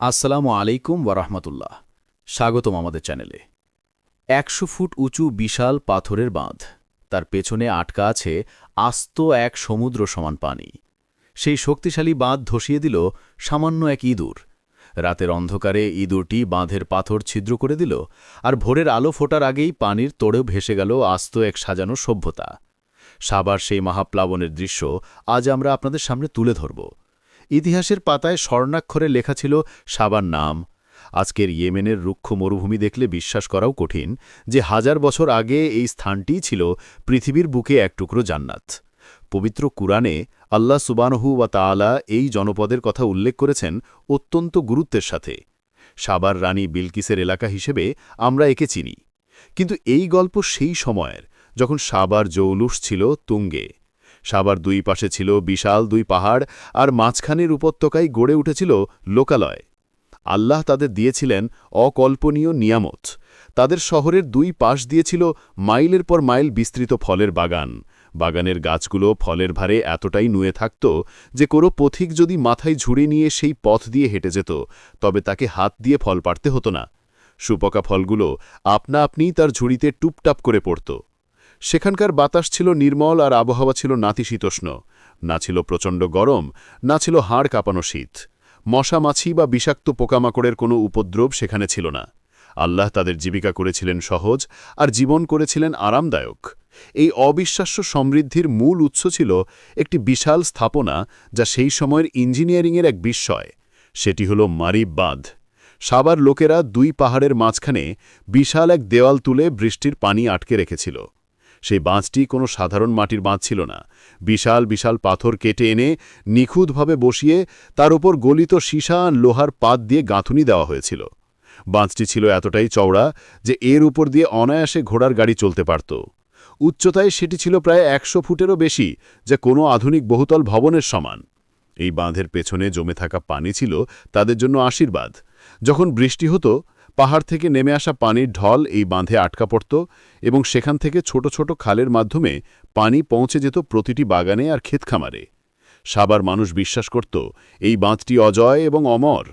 আসসালামু আলাইকুম ওয়ারহমতুল্লাহ। স্বাগতম আমাদের চ্যানেলে। একশো ফুট উঁচু বিশাল পাথরের বাঁধ। তার পেছনে আটকা আছে আস্ত এক সমুদ্র সমান পানি। সেই শক্তিশালী বাঁধ ধসিয়ে দিল সামান্য এক ইঁদুর। রাতের অন্ধকারে ইঁদুরটি বাঁধের পাথর ছিদ্র করে দিল আর ভোরের আলো ফোটার আগেই পানির তোড়েও ভেসে গেল আস্ত এক সাজানো সভ্যতা। সাবার সেই মহাপ্লাবনের দৃশ্য আজ আমরা আপনাদের সামনে তুলে ধরব। ইতিহাসের পাতায় স্বর্ণাক্ষরে লেখা ছিল সাবার নাম। আজকের ইয়েমেনের রুক্ষ মরুভূমি দেখলে বিশ্বাস করাও কঠিন যে হাজার বছর আগে এই স্থানটিই ছিল পৃথিবীর বুকে এক টুকরো জান্নাত। পবিত্র কুরআনে আল্লাহ সুবানহু ওয়া তাআলা এই জনপদের কথা উল্লেখ করেছেন অত্যন্ত গুরুত্বের সাথে। সাবার রানী বিলকিসের এলাকা হিসেবে আমরা একে চিনি। কিন্তু এই গল্প সেই সময়ের, যখন সাবার জৌলুস ছিল তুঙ্গে। সাবার দুই পাশে ছিল বিশাল দুই পাহাড় আর মাঝখানের উপত্যকায় গড়ে উঠেছিল লোকালয়। আল্লাহ তাদের দিয়েছিলেন অকল্পনীয় নিয়ামত। তাদের শহরের দুই পাশ দিয়েছিল মাইলের পর মাইল বিস্তৃত ফলের বাগান। বাগানের গাছগুলো ফলের ভারে এতটাই নুয়ে থাকত যে কোনো পথিক যদি মাথায় ঝুড়ে নিয়ে সেই পথ দিয়ে হেঁটে যেত, তবে তাকে হাত দিয়ে ফল পাড়তে হতো না। সুপকা ফলগুলো আপনা আপনিই তার ঝুড়িতে টুপটাপ করে পড়ত। সেখানকার বাতাস ছিল নির্মল আর আবহাওয়া ছিল নাতিশীতোষ্ণ। না ছিল প্রচণ্ড গরম, না ছিল হাড় কাঁপানো শীত। মশা, মাছি বা বিষাক্ত পোকামাকড়ের কোনো উপদ্রব সেখানে ছিল না। আল্লাহ তাদের জীবিকা করেছিলেন সহজ আর জীবন করেছিলেন আরামদায়ক। এই অবিশ্বাস্য সমৃদ্ধির মূল উৎস ছিল একটি বিশাল স্থাপনা যা সেই সময়ের ইঞ্জিনিয়ারিংয়ের এক বিস্ময়। সেটি হল মারিব বাঁধ সাবার লোকেরা দুই পাহাড়ের মাঝখানে বিশাল এক দেওয়াল তুলে বৃষ্টির পানি আটকে রেখেছিল। সেই বাঁধটি কোনো সাধারণ মাটির বাঁধ ছিল না। বিশাল বিশাল পাথর কেটে এনে নিখুঁতভাবে বসিয়ে তার উপর গলিত সীসা লোহার পাত দিয়ে গাঁথুনি দেওয়া হয়েছিল। বাঁধটি ছিল এতটাই চওড়া যে এর উপর দিয়ে অনায়াসে ঘোড়ার গাড়ি চলতে পারত। উচ্চতায় সেটি ছিল প্রায় একশো ফুটেরও বেশি, যা কোনো আধুনিক বহুতল ভবনের সমান। এই বাঁধের পেছনে জমে থাকা পানি ছিল তাদের জন্য আশীর্বাদ। যখন বৃষ্টি হতো পাহাড় থেকে নেমে আসা পানির ঢল এই বাঁধে আটকা পড়ত এবং সেখান থেকে ছোট ছোট খালের মাধ্যমে পানি পৌঁছে যেত প্রতিটি বাগানে আর ক্ষেতখামারে সাবার মানুষ বিশ্বাস করত, এই বাঁধটি অজয় এবং অমর।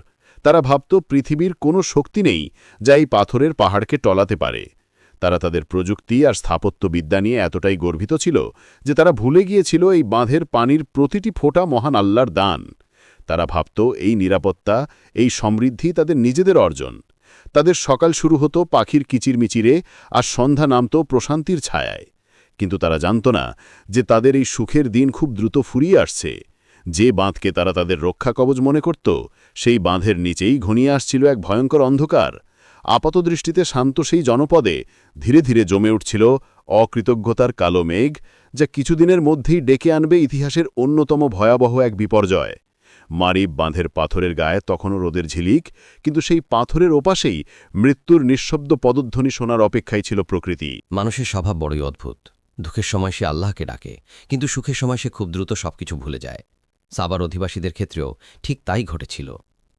তারা ভাবত পৃথিবীর কোনো শক্তি নেই যা এই পাথরের পাহাড়কে টলাতে পারে। তারা তাদের প্রযুক্তি আর স্থাপত্যবিদ্যা নিয়ে এতটাই গর্বিত ছিল যে তারা ভুলে গিয়েছিল এই বাঁধের পানির প্রতিটি ফোঁটা মহান আল্লাহর দান। তারা ভাবত এই নিরাপত্তা, এই সমৃদ্ধি তাদের নিজেদের অর্জন। তাদের সকাল শুরু হতো পাখির কিচিরমিচিরে আর সন্ধ্যা নামত প্রশান্তির ছায়ায়। কিন্তু তারা জানত না যে তাদের এই সুখের দিন খুব দ্রুত ফুরিয়ে আসছে। যে বাঁধকে তারা তাদের রক্ষা কবচ মনে করত, সেই বাঁধের নিচেই ঘনিয়ে আসছিল এক ভয়ঙ্কর অন্ধকার। আপাতদৃষ্টিতে শান্ত সেই জনপদে ধীরে ধীরে জমে উঠছিল অকৃতজ্ঞতার কালো মেঘ, যা কিছুদিনের মধ্যেই ডেকে আনবে ইতিহাসের অন্যতম ভয়াবহ এক বিপর্যয়। মারিব বাঁধের পাথরের গায়ে তখনও রোদের ঝিলিক, কিন্তু সেই পাথরের ওপাশেই মৃত্যুর নিঃশব্দ পদধ্বনি শোনার অপেক্ষায় ছিল প্রকৃতি। মানুষের স্বভাব বড়ই অদ্ভুত। দুঃখের সময় সে আল্লাহকে ডাকে, কিন্তু সুখের সময় সে খুব দ্রুত সবকিছু ভুলে যায়। সাবার অধিবাসীদের ক্ষেত্রেও ঠিক তাই ঘটেছিল।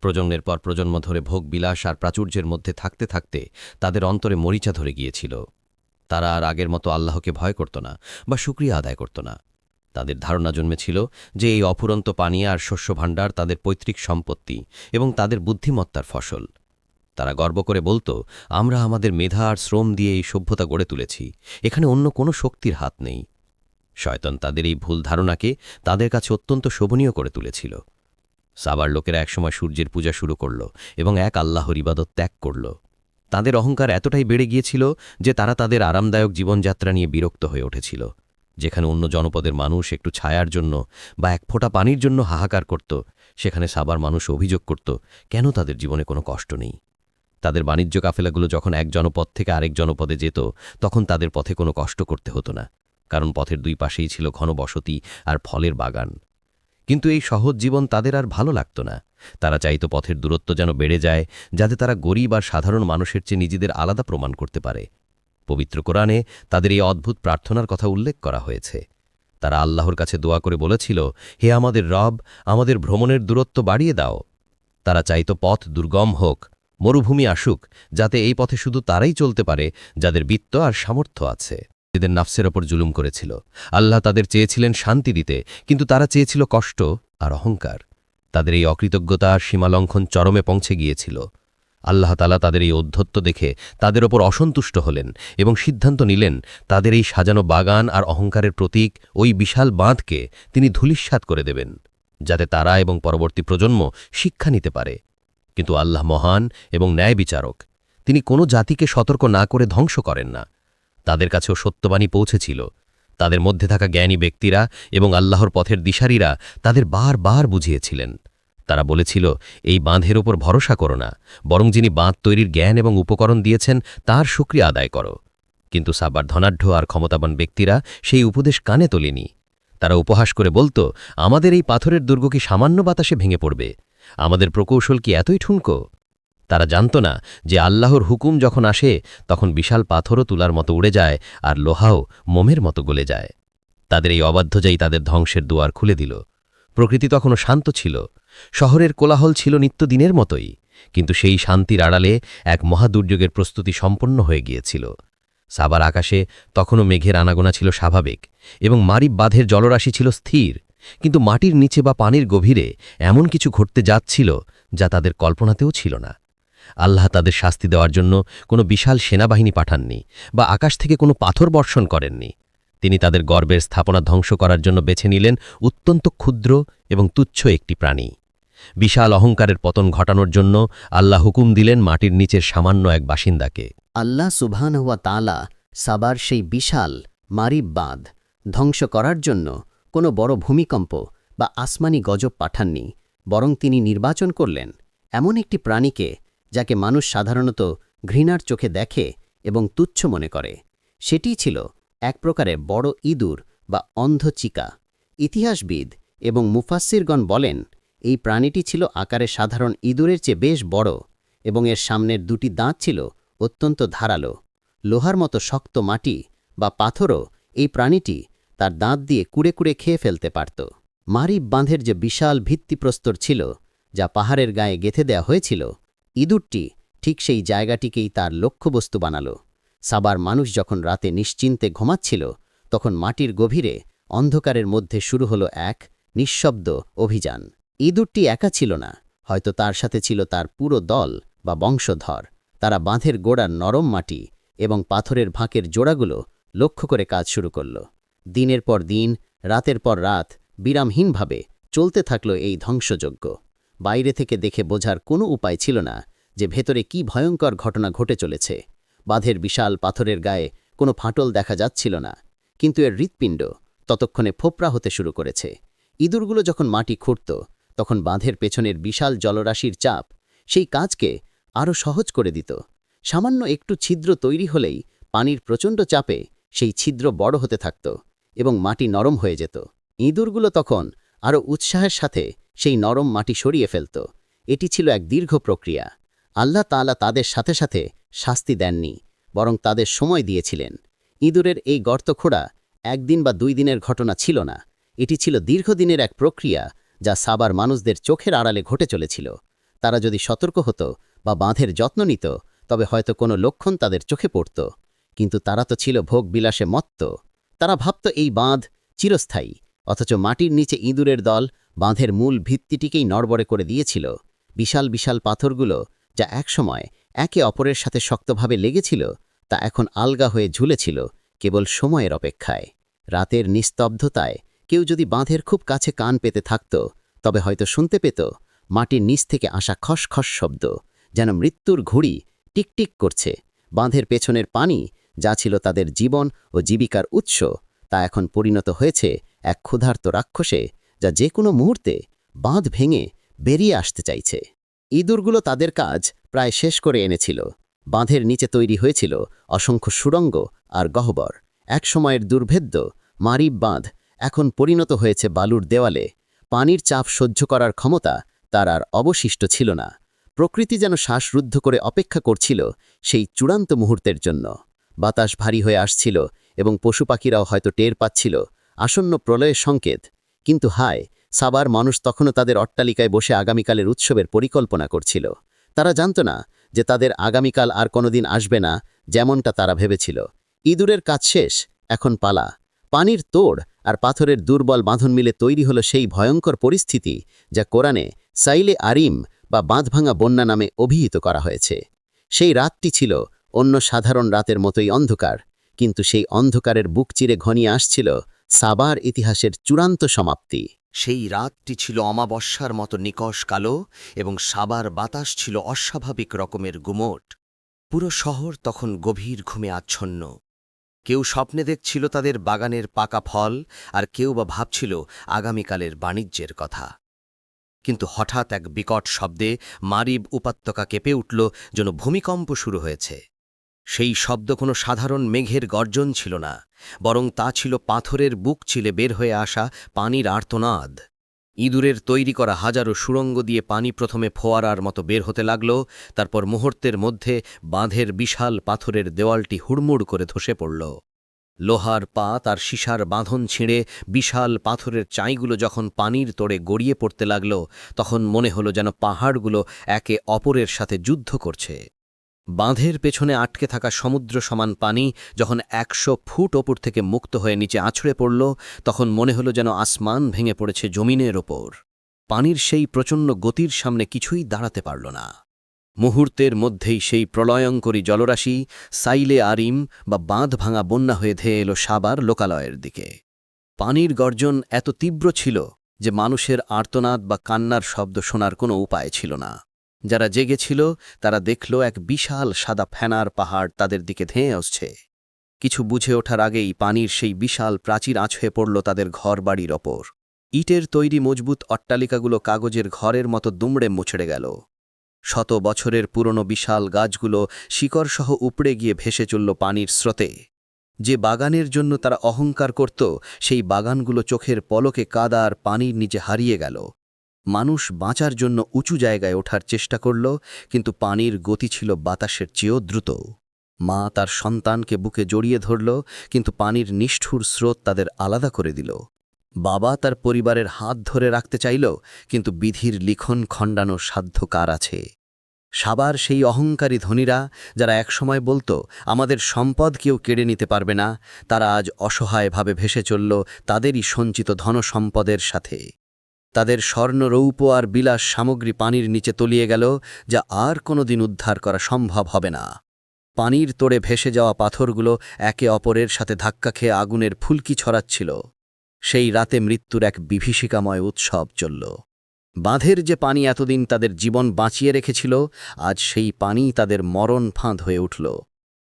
প্রজন্মের পর প্রজন্ম ধরে ভোগ, বিলাস আর প্রাচুর্যের মধ্যে থাকতে থাকতে তাদের অন্তরে মরিচা ধরে গিয়েছিল। তারা আর আগের মতো আল্লাহকে ভয় করত না বা সুক্রিয়া আদায় করত না। তাদের ধারণা জন্মেছিল যে এই অফুরন্ত পানি আর শস্যভাণ্ডার তাদের পৈতৃক সম্পত্তি এবং তাদের বুদ্ধিমত্তার ফসল। তারা গর্ব করে বলতো, আমরা আমাদের মেধা আর শ্রম দিয়ে এই সভ্যতা গড়ে তুলেছি। এখানে অন্য কোনো শক্তির হাত নেই। শয়তন তাদের এই ভুল ধারণাকে তাদের কাছে অত্যন্ত শোভনীয় করে তুলেছিল। সাবার লোকেরা একসময় সূর্যের পূজা শুরু করল এবং এক আল্লাহর ইবাদত ত্যাগ করল। তাদের অহংকার এতটাই বেড়ে গিয়েছিল যে তারা তাদের আরামদায়ক জীবনযাত্রা নিয়ে বিরক্ত হয়ে উঠেছিল। যেখানে অন্য জনপদের মানুষ একটু ছায়ার জন্য বা এক ফোঁটা পানির জন্য হাহাকার করত, সেখানে সাবার মানুষ অভিযোগ করত, কেন তাদের জীবনে কোনো কষ্ট নেই? তাদের বাণিজ্য কাফেলাগুলো যখন এক জনপদ থেকে আরেক জনপদে যেত, তখন তাদের পথে কোনো কষ্ট করতে হতো না, কারণ পথের দুই পাশেই ছিল ঘন বসতি আর ফলের বাগান। কিন্তু এই সহজ জীবন তাদের আর ভালো লাগত না। তারা চাইতো পথের দূরত্ব যেন বেড়ে যায়, যাতে তারা গরিব আর সাধারণ মানুষের চেয়ে নিজেদের আলাদা প্রমাণ করতে পারে। পবিত্র কোরআনে তাদের এই অদ্ভুত প্রার্থনার কথা উল্লেখ করা হয়েছে। তারা আল্লাহর কাছে দোয়া করে বলেছিল, হে আমাদের রব, আমাদের ভ্রমণের দূরত্ব বাড়িয়ে দাও। তারা চাইতো পথ দুর্গম হোক, মরুভূমি আসুক, যাতে এই পথে শুধু তারাই চলতে পারে, যাদের বিত্ত আর সামর্থ্য আছে। এদের নাফসের ওপর জুলুম করেছিল। আল্লাহ তাদের চেয়েছিলেন শান্তি দিতে, কিন্তু তারা চেয়েছিল কষ্ট আর অহংকার। তাদের এই অকৃতজ্ঞতার সীমালঙ্ঘন চরমে পৌঁছে গিয়েছিল। আল্লাহ তালা তাদের এই অধ্যত্ব দেখে তাদের ওপর অসন্তুষ্ট হলেন এবং সিদ্ধান্ত নিলেন, তাদের এই সাজানো বাগান আর অহংকারের প্রতীক ওই বিশাল বাঁধকে তিনি ধূলিস্বাত করে দেবেন, যাতে তারা এবং পরবর্তী প্রজন্ম শিক্ষা নিতে পারে। কিন্তু আল্লাহ মহান এবং ন্যায় বিচারক, তিনি কোনো জাতিকে সতর্ক না করে ধ্বংস করেন না। তাদের কাছেও সত্যবাণী পৌঁছেছিল। তাদের মধ্যে থাকা জ্ঞানী ব্যক্তিরা এবং আল্লাহর পথের দিশারীরা তাদের বার বার বুঝিয়েছিলেন। তারা বলেছিল, এই বাঁধের ওপর ভরসা করো না, বরং যিনি বাঁধ তৈরির জ্ঞান এবং উপকরণ দিয়েছেন, তার সুক্রিয়া আদায় করো। কিন্তু সাবার ধনাঢ্য আর ক্ষমতাবান ব্যক্তিরা সেই উপদেশ কানে তোলেনি। তারা উপহাস করে বলতো, আমাদের এই পাথরের দুর্গ কি সামান্য বাতাসে ভেঙে পড়বে? আমাদের প্রকৌশল কি এতই ঠুনকো? তারা জানত না যে আল্লাহর হুকুম যখন আসে, তখন বিশাল পাথরও তুলার মতো উড়ে যায় আর লোহাও মোমের মতো গলে যায়। তাদের এই অবাধ্যজাই তাদের ধ্বংসের দুয়ার খুলে দিল। প্রকৃতি তখনও শান্ত ছিল। শহরের কোলাহল ছিল নিত্যদিনের মতোই, কিন্তু সেই শান্তির আড়ালে এক মহাদুর্যোগের প্রস্তুতি সম্পন্ন হয়ে গিয়েছিল। সাবার আকাশে তখনও মেঘের আনাগোনা ছিল স্বাভাবিক এবং মারিব বাঁধের জলরাশি ছিল স্থির, কিন্তু মাটির নিচে বা পানির গভীরে এমন কিছু ঘটতে যাচ্ছিল যা তাদের কল্পনাতেও ছিল না। আল্লাহ তাদের শাস্তি দেওয়ার জন্য কোনো বিশাল সেনাবাহিনী পাঠাননি বা আকাশ থেকে কোনো পাথর বর্ষণ করেননি। তিনি তাদের গর্বের স্থাপনা ধ্বংস করার জন্য বেছে নিলেন অত্যন্ত ক্ষুদ্র এবং তুচ্ছ একটি প্রাণী। বিশাল অহংকারের পতন ঘটানোর জন্য আল্লাহ হুকুম দিলেন মাটির নিচের সামান্য এক বাসিন্দাকে। আল্লাহ সুবহানহুয়া তালা সাবার সেই বিশাল মারিব বাঁধ ধ্বংস করার জন্য কোনো বড় ভূমিকম্প বা আসমানি গজব পাঠাননি, বরং তিনি নির্বাচন করলেন এমন একটি প্রাণীকে যাকে মানুষ সাধারণত ঘৃণার চোখে দেখে এবং তুচ্ছ মনে করে। সেটিই ছিল এক প্রকারের বড় ইঁদুর বা অন্ধ চিকা। ইতিহাসবিদ এবং মুফাসিরগণ বলেন, এই প্রাণীটি ছিল আকারে সাধারণ ইঁদুরের চেয়ে বেশ বড় এবং এর সামনের দুটি দাঁত ছিল অত্যন্ত ধারালো। লোহার মতো শক্ত মাটি বা পাথরও এই প্রাণীটি তার দাঁত দিয়ে কুড়ে কুড়ে খেয়ে ফেলতে পারত। মারিব বাঁধের যে বিশাল ভিত্তিপ্রস্তর ছিল, যা পাহাড়ের গায়ে গেঁথে দেওয়া হয়েছিল, ইঁদুরটি ঠিক সেই জায়গাটিকেই তার লক্ষ্যবস্তু বানাল। সাবার মানুষ যখন রাতে নিশ্চিন্তে ঘুমাচ্ছিল, তখন মাটির গভীরে, অন্ধকারের মধ্যে শুরু হলো এক নিঃশব্দ অভিযান। ইঁদুরটি একা ছিল না, হয়তো তার সাথে ছিল তার পুরো দল বা বংশধর। তারা বাঁধের গোড়ার নরম মাটি এবং পাথরের ভাঁকের জোড়াগুলো লক্ষ্য করে কাজ শুরু করল। দিনের পর দিন, রাতের পর রাত বিরামহীনভাবে চলতে থাকল এই ধ্বংসযজ্ঞ। বাইরে থেকে দেখে বোঝার কোনো উপায় ছিল না যে ভেতরে কি ভয়ঙ্কর ঘটনা ঘটে চলেছে। বাঁধের বিশাল পাথরের গায়ে কোনো ফাটল দেখা যাচ্ছিল না, কিন্তু এর হৃৎপিণ্ড ততক্ষণে ফোপরা হতে শুরু করেছে। ইঁদুরগুলো যখন মাটি খুঁড়ত, তখন বাঁধের পেছনের বিশাল জলরাশির চাপ সেই কাজকে আরও সহজ করে দিত। সামান্য একটু ছিদ্র তৈরি হলেই পানির প্রচণ্ড চাপে সেই ছিদ্র বড় হতে থাকত এবং মাটি নরম হয়ে যেত। ইঁদুরগুলো তখন আরও উৎসাহের সাথে সেই নরম মাটি সরিয়ে ফেলত। এটি ছিল এক দীর্ঘ প্রক্রিয়া। আল্লাহ তাআলা তাদের সাথে সাথে শাস্তি দেননি, বরং তাদের সময় দিয়েছিলেন। ইঁদুরের এই গর্ত খোঁড়া একদিন বা দুই দিনের ঘটনা ছিল না। এটি ছিল দীর্ঘদিনের এক প্রক্রিয়া যা সাবার মানুষদের চোখের আড়ালে ঘটে চলেছিল। তারা যদি সতর্ক হতো বা বাঁধের যত্ন নিত, তবে হয়তো কোনো লক্ষণ তাদের চোখে পড়ত। কিন্তু তারা তো ছিল ভোগ বিলাসে মত্ত। তারা ভাবত এই বাঁধ চিরস্থায়ী, অথচ মাটির নিচে ইঁদুরের দল বাঁধের মূল ভিত্তিটিকেই নড়বড়ে করে দিয়েছিল। বিশাল বিশাল পাথরগুলো যা একসময় একে অপরের সাথে শক্তভাবে লেগেছিল, তা এখন আলগা হয়ে ঝুলেছিল, কেবল সময়ের অপেক্ষায়। রাতের নিস্তব্ধতায় কেউ যদি বাঁধের খুব কাছে কান পেতে থাকত, তবে হয়তো শুনতে পেত, মাটির নিচ থেকে আসা খসখস শব্দ, যেন মৃত্যুর ঘুড়ি টিকটিক করছে, বাঁধের পেছনের পানি যা ছিল তাদের জীবন ও জীবিকার উৎস, তা এখন পরিণত হয়েছে এক ক্ষুধার্ত রাক্ষসে, যা যে কোনো মুহূর্তে বাঁধ ভেঙে বেরিয়ে আসতে চাইছে। ইঁদুরগুলো তাদের কাজ প্রায় শেষ করে এনেছিল। বাঁধের নিচে তৈরি হয়েছিল অসংখ্য সুড়ঙ্গ আর গহ্বর। একসময়ের দুর্ভেদ্য মারিব বাঁধ এখন পরিণত হয়েছে বালুর দেওয়ালে। পানির চাপ সহ্য করার ক্ষমতা তার আর অবশিষ্ট ছিল না। প্রকৃতি যেন শ্বাসরুদ্ধ করে অপেক্ষা করছিল সেই চূড়ান্ত মুহূর্তের জন্য। বাতাস ভারী হয়ে আসছিল এবং পশু পাখিরাও হয়তো টের পাচ্ছিল। আসন্ন প্রলয়ের সংকেত। কিন্তু হায় সাবার মানুষ তখনও তাদের অট্টালিকায় বসে আগামীকালের উৎসবের পরিকল্পনা করছিল। তারা জানত না যে তাদের আগামীকাল আর কোনোদিন আসবে না যেমনটা তারা ভেবেছিল। ইঁদুরের কাজ শেষ, এখন পালা। পানির তোড় আর পাথরের দুর্বল বাঁধন মিলে তৈরি হলো সেই ভয়ঙ্কর পরিস্থিতি যা কোরআনে সাইলে আরিম বা বাঁধভাঙা বন্যা নামে অভিহিত করা হয়েছে। সেই রাতটি ছিল অন্য সাধারণ রাতের মতোই অন্ধকার, কিন্তু সেই অন্ধকারের বুক চিরে ঘনিয়ে আসছিল সাবার ইতিহাসের চূড়ান্ত সমাপ্তি। সেই রাতটি ছিল অমাবস্যার মতো নিকষ কালো এবং সাবার বাতাস ছিল অস্বাভাবিক রকমের গুমোট। পুরো শহর তখন গভীর ঘুমে আচ্ছন্ন। কেউ স্বপ্নে দেখছিল তাদের বাগানের পাকা ফল আর কেউ বা ভাবছিল আগামীকালের বাণিজ্যের কথা। কিন্তু হঠাৎ এক বিকট শব্দে মারিব উপত্যকা কেঁপে উঠল যেন ভূমিকম্প শুরু হয়েছে। সেই শব্দ কোনো সাধারণ মেঘের গর্জন ছিল না, বরং তা ছিল পাথরের বুক ছিলে বের হয়ে আসা পানির আর্তনাদ। ইঁদুরের তৈরি করা হাজারো সুড়ঙ্গ দিয়ে পানি প্রথমে ফোয়ারার মতো বের হতে লাগল, তারপর মুহূর্তের মধ্যে বাঁধের বিশাল পাথরের দেওয়ালটি হুড়মুড় করে ধসে পড়ল। লোহার পাত আর সিসার বাঁধন ছিঁড়ে বিশাল পাথরের চাইগুলো যখন পানির তোড়ে গড়িয়ে পড়তে লাগল, তখন মনে হলো যেন পাহাড়গুলো একে অপরের সাথে যুদ্ধ করছে। বাঁধের পেছনে আটকে থাকা সমুদ্র সমান পানি যখন একশো ফুট ওপর থেকে মুক্ত হয়ে নিচে আছড়ে পড়ল, তখন মনে হলো যেন আসমান ভেঙে পড়েছে জমিনের ওপর। পানির সেই প্রচণ্ড গতির সামনে কিছুই দাঁড়াতে পারল না। মুহূর্তের মধ্যেই সেই প্রলয়ঙ্করী জলরাশি, সাইলে আরিম বা বাঁধ ভাঙা বন্যা হয়ে ধেয়ে এলো সাবার লোকালয়ের দিকে। পানির গর্জন এত তীব্র ছিল যে মানুষের আর্তনাদ বা কান্নার শব্দ শোনার কোনো উপায় ছিল না। যারা জেগেছিল তারা দেখল এক বিশাল সাদা ফেনার পাহাড় তাদের দিকে ধেয়ে আসছে। কিছু বুঝে ওঠার আগেই পানির সেই বিশাল প্রাচীর আছড়ে পড়ল তাদের ঘর বাড়ির ওপর। ইটের তৈরি মজবুত অট্টালিকাগুলো কাগজের ঘরের মতো দুমড়ে মুছড়ে গেল। শত বছরের পুরনো বিশাল গাছগুলো শিকড়সহ উপড়ে গিয়ে ভেসে চলল পানির স্রোতে। যে বাগানের জন্য তারা অহংকার করত, সেই বাগানগুলো চোখের পলকে কাদা আর পানির নিচে হারিয়ে গেল। মানুষ বাঁচার জন্য উঁচু জায়গায় ওঠার চেষ্টা করল, কিন্তু পানির গতি ছিল বাতাসের চেয়েও দ্রুত। মা তার সন্তানকে বুকে জড়িয়ে ধরল, কিন্তু পানির নিষ্ঠুর স্রোত তাদের আলাদা করে দিল। বাবা তার পরিবারের হাত ধরে রাখতে চাইল, কিন্তু বিধির লিখন খণ্ডানো সাধ্য কার আছে। সাবার সেই অহংকারী ধনীরা, যারা একসময় বলতো, আমাদের সম্পদ কেউ কেড়ে নিতে পারবে না তারা আজ অসহায়ভাবে ভেসে চলল তাদেরই সঞ্চিত ধনসম্পদের সাথে। তাদের স্বর্ণ রৌপ আর বিলাস সামগ্রী পানির নিচে তলিয়ে গেল, যা আর কোনোদিন উদ্ধার করা সম্ভব হবে না। পানির তোড়ে ভেসে যাওয়া পাথরগুলো একে অপরের সাথে ধাক্কা খেয়ে আগুনের ফুলকি ছড়াচ্ছিল। সেই রাতে মৃত্যুর এক বিভীষিকাময় উৎসব চলল। বাঁধের যে পানি এতদিন তাদের জীবন বাঁচিয়ে রেখেছিল, আজ সেই পানি তাদের মরণ ফাঁদ হয়ে উঠল।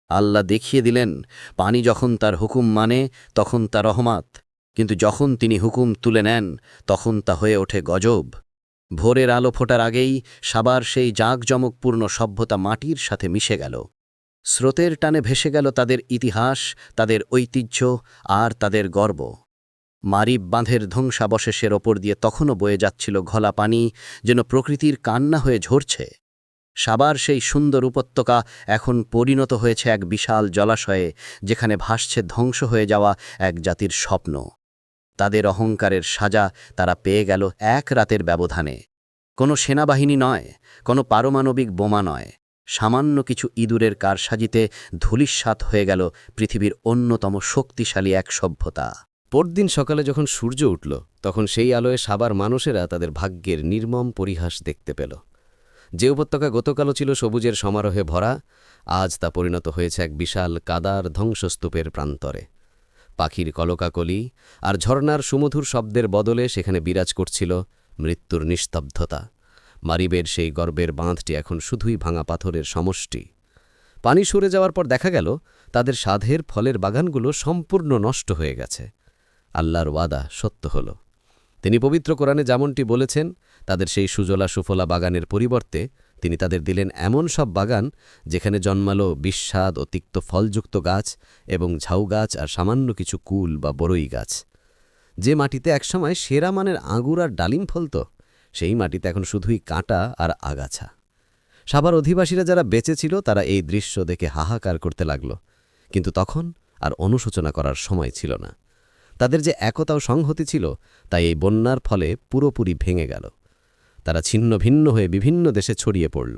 আল্লাহ দেখিয়ে দিলেন, পানি যখন তার হুকুম মানে তখন তা রহমাত। কিন্তু যখন তিনি হুকুম তুলে নেন, তখন তা হয়ে ওঠে গজব। ভোরের আলো ফোটার আগেই সাবার সেই জাঁকজমকপূর্ণ সভ্যতা মাটির সাথে মিশে গেল। স্রোতের টানে ভেসে গেল তাদের ইতিহাস, তাদের ঐতিহ্য আর তাদের গর্ব। মারিব বাঁধের ধ্বংসাবশেষের ওপর দিয়ে তখনও বয়ে যাচ্ছিল ঘলা পানি যেন প্রকৃতির কান্না হয়ে ঝরছে। সাবার সেই সুন্দর উপত্যকা এখন পরিণত হয়েছে এক বিশাল জলাশয়ে, যেখানে ভাসছে ধ্বংস হয়ে যাওয়া এক জাতির স্বপ্ন। তাদের অহংকারের সাজা তারা পেয়ে গেল এক রাতের ব্যবধানে। কোনো সেনাবাহিনী নয়, কোনো পারমাণবিক বোমা নয়, সামান্য কিছু ইঁদুরের কারসাজিতে ধূলিস্বাত হয়ে গেল পৃথিবীর অন্যতম শক্তিশালী এক সভ্যতা। পরদিন সকালে যখন সূর্য উঠল, তখন সেই আলোয় সাবার মানুষেরা তাদের ভাগ্যের নির্মম পরিহাস দেখতে পেল। যে উপত্যকা গতকালও ছিল সবুজের সমারোহে ভরা, আজ তা পরিণত হয়েছে এক বিশাল কাদার ধ্বংসস্তূপের প্রান্তরে। পাখির কলকাকলি আর ঝর্নার সুমধুর শব্দের বদলে সেখানে বিরাজ করছিল মৃত্যুর নিস্তব্ধতা। মারিবের সেই গর্বের বাঁধটি এখন শুধুই ভাঙা পাথরের সমষ্টি। পানি সরে যাওয়ার পর দেখা গেল, তাদের সাধের ফলের বাগানগুলো সম্পূর্ণ নষ্ট হয়ে গেছে। আল্লাহর ওয়াদা সত্য হল। তিনি পবিত্র কোরআনে যেমনটি বলেছেন, তাদের সেই সুজলা সুফলা বাগানের পরিবর্তে তিনি তাদের দিলেন এমন সব বাগান যেখানে জন্মালো বিস্বাদ ও তিক্ত ফলযুক্ত গাছ এবং ঝাউ গাছ আর সামান্য কিছু কুল বা বড়ই গাছ। যে মাটিতে একসময় সেরা মানের আঙুর আর ডালিম ফলত, সেই মাটিতে এখন শুধুই কাঁটা আর আগাছা। সাবার অধিবাসীরা যারা বেঁচে ছিল, তারা এই দৃশ্য দেখে হাহাকার করতে লাগল। কিন্তু তখন আর অনুশোচনা করার সময় ছিল না। তাদের যে একতা ও সংহতি ছিল, তাই এই বন্যার ফলে পুরোপুরি ভেঙে গেল। তারা ছিন্ন ভিন্ন হয়ে বিভিন্ন দেশে ছড়িয়ে পড়ল।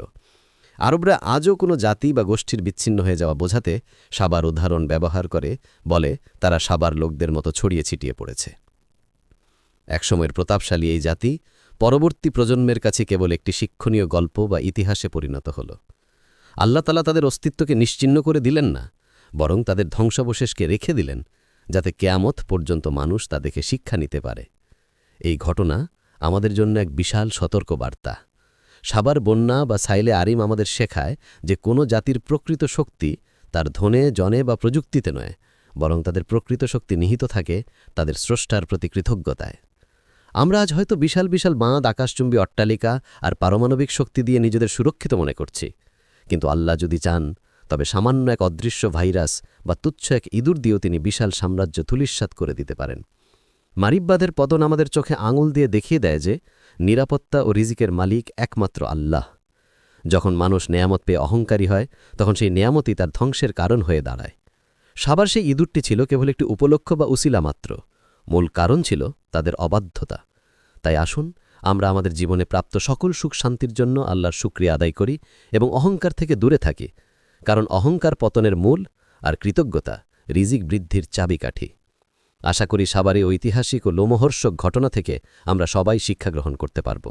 আরবরা আজও কোনো জাতি বা গোষ্ঠীর বিচ্ছিন্ন হয়ে যাওয়া বোঝাতে সাবার উদাহরণ ব্যবহার করে, বলে তারা সাবার লোকদের মতো ছড়িয়ে ছিটিয়ে পড়েছে। একসময়ের প্রতাপশালী এই জাতি পরবর্তী প্রজন্মের কাছে কেবল একটি শিক্ষণীয় গল্প বা ইতিহাসে পরিণত হল। আল্লাহ তালা তাদের অস্তিত্বকে নিশ্চিহ্ন করে দিলেন না, বরং তাদের ধ্বংসাবশেষকে রেখে দিলেন, যাতে কেয়ামত পর্যন্ত মানুষ তা দেখে শিক্ষা নিতে পারে। এই ঘটনা আমাদের জন্য এক বিশাল সতর্ক বার্তা সাবার বন্যা বা সাইলে আরিম আমাদের শেখায় যে কোনো জাতির প্রকৃত শক্তি তার ধনে, জনে বা প্রযুক্তিতে নয়, বরং তাদের প্রকৃত শক্তি নিহিত থাকে তাদের স্রষ্টার প্রতি কৃতজ্ঞতায়। আমরা আজ হয়তো বিশাল বিশাল বাঁধ, আকাশচুম্বী অট্টালিকা আর পারমাণবিক শক্তি দিয়ে নিজেদের সুরক্ষিত মনে করছি। কিন্তু আল্লাহ যদি চান, তবে সামান্য এক অদৃশ্য ভাইরাস বা তুচ্ছ এক ইঁদুর দিয়েও তিনি বিশাল সাম্রাজ্য তুলিস্বাত করে দিতে পারেন। মারিববাদের পতন আমাদের চোখে আঙুল দিয়ে দেখিয়ে দেয় যে, নিরাপত্তা ও রিজিকের মালিক একমাত্র আল্লাহ। যখন মানুষ নেয়ামত পেয়ে অহংকারী হয়, তখন সেই নেয়ামতই তার ধ্বংসের কারণ হয়ে দাঁড়ায়। সাবার সেই ইঁদুরটি ছিল কেবল একটি উপলক্ষ বা উসিলা মাত্র। মূল কারণ ছিল তাদের অবাধ্যতা। তাই আসুন, আমরা আমাদের জীবনে প্রাপ্ত সকল সুখ শান্তির জন্য আল্লাহর শুক্রিয়া আদায় করি এবং অহংকার থেকে দূরে থাকি। কারণ অহংকার পতনের মূল আর কৃতজ্ঞতা রিজিক বৃদ্ধির চাবিকাঠি। আশা করি সাবারে ঐতিহাসিক ও লোমহর্ষক ঘটনা থেকে আমরা সবাই শিক্ষা গ্রহণ করতে পারব।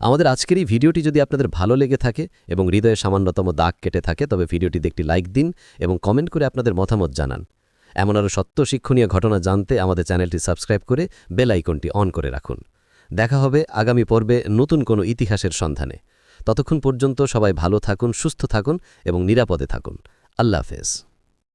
আমাদের আজকের এই ভিডিওটি যদি আপনাদের ভালো লেগে থাকে এবং হৃদয়ে সামান্যতম দাগ কেটে থাকে, তবে ভিডিওটিতে একটি লাইক দিন এবং কমেন্ট করে আপনাদের মতামত জানান। এমন আরও সত্য শিক্ষণীয় ঘটনা জানতে আমাদের চ্যানেলটি সাবস্ক্রাইব করে বেল আইকনটি অন করে রাখুন। দেখা হবে আগামী পর্বে নতুন কোনো ইতিহাসের সন্ধানে। ততক্ষণ পর্যন্ত সবাই ভালো থাকুন, সুস্থ থাকুন এবং নিরাপদে থাকুন। আল্লাহ হাফেজ।